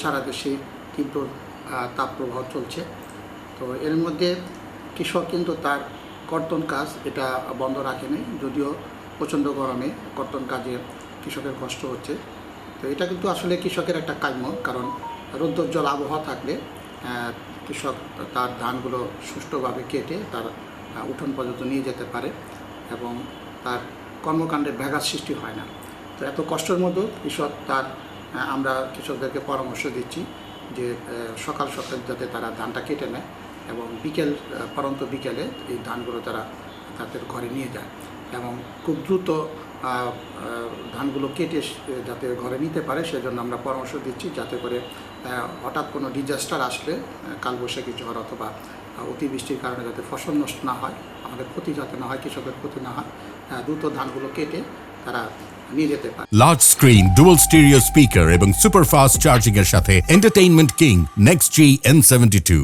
সারা দেশে তীব্র তাপপ্রবাহ চলছে। তো এর মধ্যে কৃষক কিন্তু তার কর্তন কাজ এটা বন্ধ রাখেনি, যদিও প্রচণ্ড গরমে কর্তন কাজে কৃষকের কষ্ট হচ্ছে। তো এটা কিন্তু আসলে কৃষকের একটা কাম্য, কারণ রৌদ্রোজ্জ্বল আবহাওয়া থাকলে কৃষক তার ধানগুলো সুষ্ঠুভাবে কেটে তার উঠোন পর্যন্ত নিয়ে যেতে পারে এবং তার কর্মকাণ্ডে ব্যাঘাত সৃষ্টি হয় না। তো এত কষ্টের মধ্যেও কৃষক তার আমরা কৃষকদেরকে পরামর্শ দিচ্ছি যে সকাল সকাল যাতে তারা ধানটা কেটে নেয় এবং বিকেল পরন্ত বিকেলে এই ধানগুলো তারা তাদের ঘরে নিয়ে যায় এবং খুব দ্রুত ধানগুলো কেটে যাতে ঘরে নিতে পারে, সেজন্য আমরা পরামর্শ দিচ্ছি যাতে করে হঠাৎ কোনো ডিজাস্টার আসলে কালবৈশাখী ঝড় অথবা অতিবৃষ্টির কারণে যাতে ফসল নষ্ট না হয়, আমাদের ক্ষতি যাতে না হয়, কৃষকের ক্ষতি না হয় দ্রুত ধানগুলো কেটে তারা নিয়ে যেতে পারে। Large screen dual stereo speaker এবং সুপার ফাস্ট চার্জিং এর সাথে entertainment king next G N seventy two